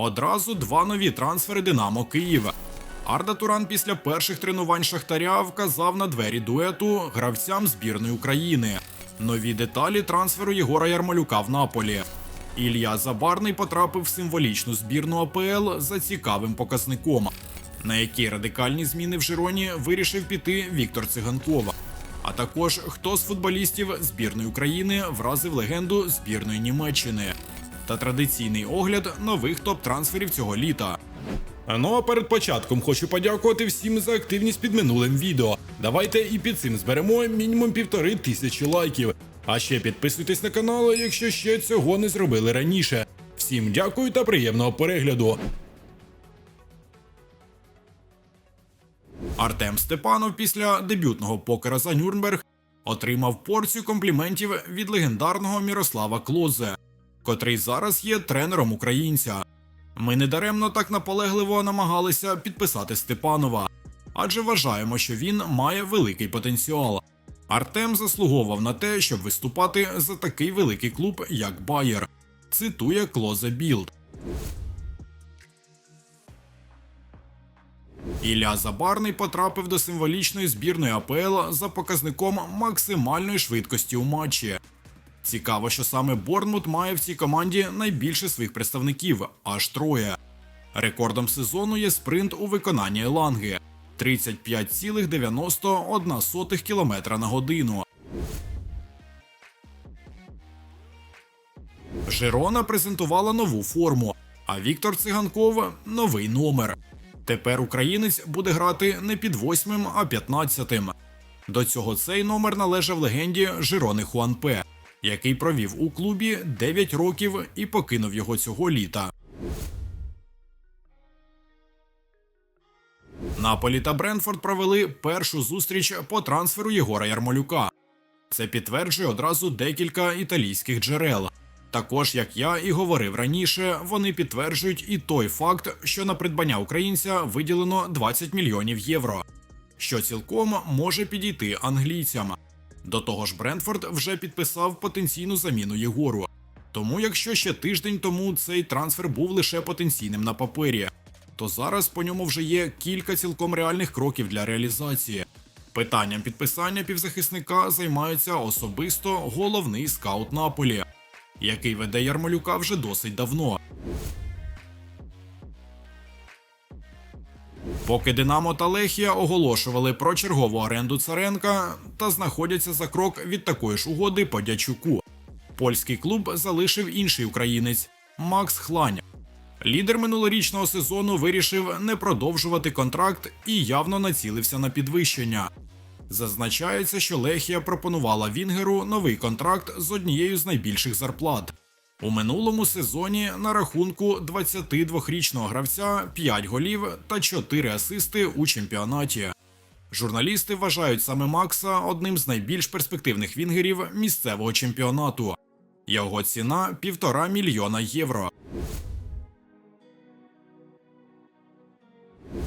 Одразу два нові трансфери Динамо Києва. Арда Туран після перших тренувань Шахтаря вказав на двері дуету гравцям збірної України. Нові деталі трансферу Єгора Ярмолюка в Наполі. Ілля Забарний потрапив в символічну збірну АПЛ за цікавим показником. На які радикальні зміни в Жироні вирішив піти Віктор Циганкова. А також хто з футболістів збірної України вразив легенду збірної Німеччини. Та традиційний огляд нових топ-трансферів цього літа. Ну а перед початком хочу подякувати всім за активність під минулим відео. Давайте і під цим зберемо мінімум півтори тисячі лайків. А ще підписуйтесь на канал, якщо ще цього не зробили раніше. Всім дякую та приємного перегляду. Артем Степанов після дебютного покера за Нюрнберг отримав порцію компліментів від легендарного Мірослава Клозе, котрий зараз є тренером українця. Ми недаремно так наполегливо намагалися підписати Степанова, адже вважаємо, що він має великий потенціал. Артем заслуговував на те, щоб виступати за такий великий клуб, як Байер. Цитує Клозе Білд. Ілля Забарний потрапив до символічної збірної АПЛ за показником максимальної швидкості у матчі. Цікаво, що саме Борнмут має в цій команді найбільше своїх представників аж троє. Рекордом сезону є спринт у виконанні Еланги 35,91 км на годину. Жирона презентувала нову форму, а Віктор Циганков новий номер. Тепер українець буде грати не під восьмим, а п'ятнадцятим. До цього цей номер належав легенді Жирони Хуанпе, який провів у клубі 9 років і покинув його цього літа. Наполі та Бренфорд провели першу зустріч по трансферу Єгора Ярмолюка. Це підтверджує одразу декілька італійських джерел. Також, як я і говорив раніше, вони підтверджують і той факт, що на придбання українця виділено 20 мільйонів євро, що цілком може підійти англійцям. До того ж, Брентфорд вже підписав потенційну заміну Єгору. Тому, якщо ще тиждень тому цей трансфер був лише потенційним на папері, то зараз по ньому вже є кілька цілком реальних кроків для реалізації. Питанням підписання півзахисника займається особисто головний скаут Наполі, який веде Ярмолюка вже досить давно. Поки Динамо та Лехія оголошували про чергову оренду Царенка та знаходяться за крок від такої ж угоди по Дячуку. Польський клуб залишив інший українець Макс Хлань. Лідер минулорічного сезону вирішив не продовжувати контракт і явно націлився на підвищення. Зазначається, що Лехія пропонувала Вінгеру новий контракт з однією з найбільших зарплат. У минулому сезоні на рахунку 22-річного гравця 5 голів та 4 асисти у чемпіонаті. Журналісти вважають саме Макса одним з найбільш перспективних вінгерів місцевого чемпіонату. Його ціна півтора мільйона євро.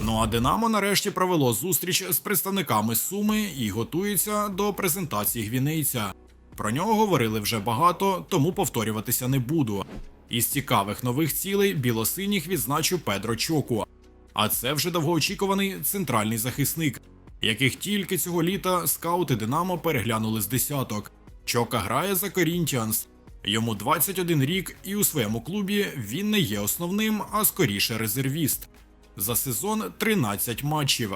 Ну а Динамо нарешті провело зустріч з представниками Суми і готується до презентації гвінейця. Про нього говорили вже багато, тому повторюватися не буду. Із цікавих нових цілей білосиніх відзначу Педро Чоку. А це вже довгоочікуваний центральний захисник, яких тільки цього літа скаути Динамо переглянули з десяток. Чока грає за Корінтіанс. Йому 21 рік, і у своєму клубі він не є основним, а скоріше резервіст. За сезон 13 матчів.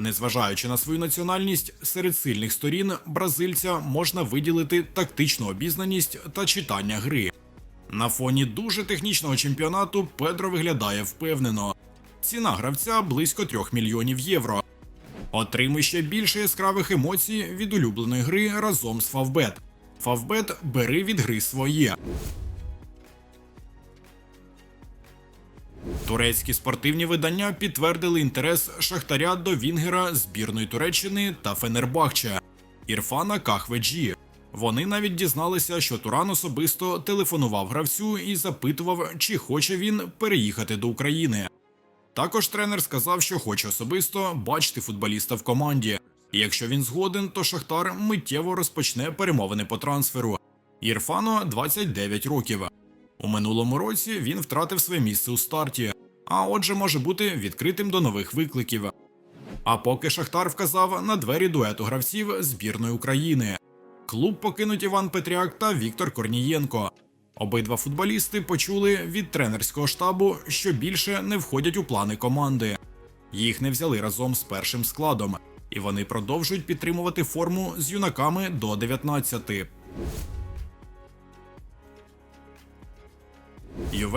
Незважаючи на свою національність, серед сильних сторін бразильця можна виділити тактичну обізнаність та читання гри. На фоні дуже технічного чемпіонату Педро виглядає впевнено. Ціна гравця близько 3 мільйонів євро. Отримуй ще більше яскравих емоцій від улюбленої гри разом з Фавбет. Фавбет бери від гри своє. Турецькі спортивні видання підтвердили інтерес Шахтаря до Вінгера збірної Туреччини та Фенербахче Ірфана Кахведжі. Вони навіть дізналися, що Туран особисто телефонував гравцю і запитував, чи хоче він переїхати до України. Також тренер сказав, що хоче особисто бачити футболіста в команді. І якщо він згоден, то Шахтар миттєво розпочне перемовини по трансферу. Ірфану 29 років. У минулому році він втратив своє місце у старті, а отже може бути відкритим до нових викликів. А поки Шахтар вказав на двері дуету гравців збірної України. Клуб покинуть Іван Петряк та Віктор Корнієнко. Обидва футболісти почули від тренерського штабу, що більше не входять у плани команди. Їх не взяли разом з першим складом, і вони продовжують підтримувати форму з юнаками до 19.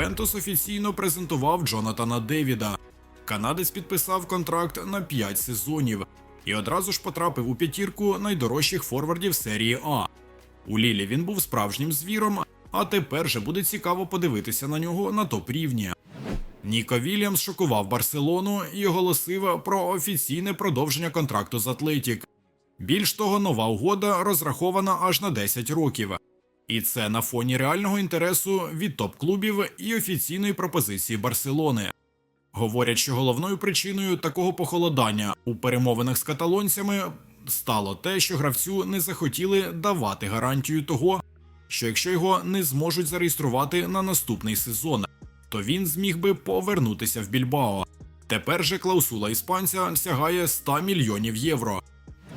Ювентус офіційно презентував Джонатана Девіда. Канадець підписав контракт на 5 сезонів і одразу ж потрапив у п'ятірку найдорожчих форвардів серії А. У Лілі він був справжнім звіром, а тепер же буде цікаво подивитися на нього на топ рівні. Ніко Вільямс шокував Барселону і оголосив про офіційне продовження контракту з Атлетік. Більш того, нова угода розрахована аж на 10 років. І це на фоні реального інтересу від топ-клубів і офіційної пропозиції Барселони. Говорять, що головною причиною такого похолодання у перемовинах з каталонцями стало те, що гравцю не захотіли давати гарантію того, що якщо його не зможуть зареєструвати на наступний сезон, то він зміг би повернутися в Більбао. Тепер же клаусула іспанця сягає 100 мільйонів євро.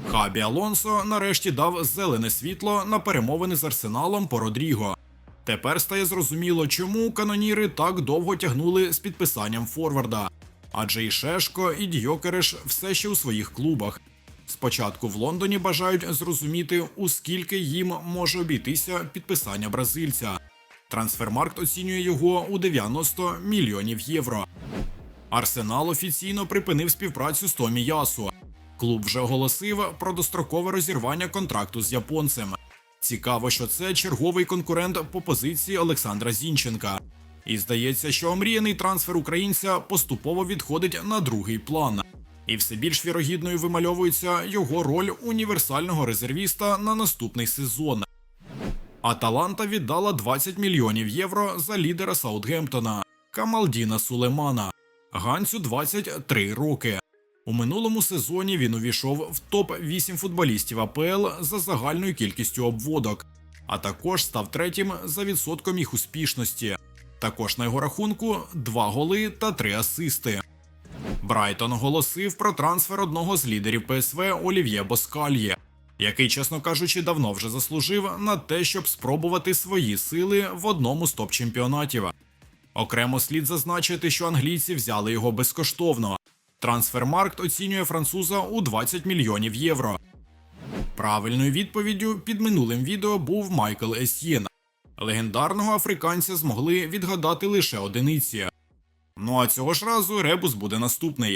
Хабі Алонсо нарешті дав зелене світло на перемовини з арсеналом по Родріго. Тепер стає зрозуміло, чому каноніри так довго тягнули з підписанням Форварда. Адже і Шешко, і Дьокереш все ще у своїх клубах. Спочатку в Лондоні бажають зрозуміти, у скільки їм може обійтися підписання бразильця. Трансфермаркт оцінює його у 90 мільйонів євро. Арсенал офіційно припинив співпрацю з Томі Ясу. Клуб вже оголосив про дострокове розірвання контракту з японцем. Цікаво, що це черговий конкурент по позиції Олександра Зінченка. І здається, що омріяний трансфер українця поступово відходить на другий план. І все більш вірогідною вимальовується його роль універсального резервіста на наступний сезон. Аталанта віддала 20 мільйонів євро за лідера Саутгемптона Камалдіна Сулеймана. Ганцю 23 роки. У минулому сезоні він увійшов в топ 8 футболістів АПЛ за загальною кількістю обводок, а також став третім за відсотком їх успішності. Також на його рахунку 2 голи та 3 асисти. Брайтон оголосив про трансфер одного з лідерів ПСВ Олів'є Боскальє, який, чесно кажучи, давно вже заслужив на те, щоб спробувати свої сили в одному з топ-чемпіонатів. Окремо слід зазначити, що англійці взяли його безкоштовно. Трансфермаркт оцінює француза у 20 мільйонів євро. Правильною відповіддю під минулим відео був Майкл Есьєн. Легендарного африканця змогли відгадати лише одиниці. Ну а цього ж разу ребус буде наступний.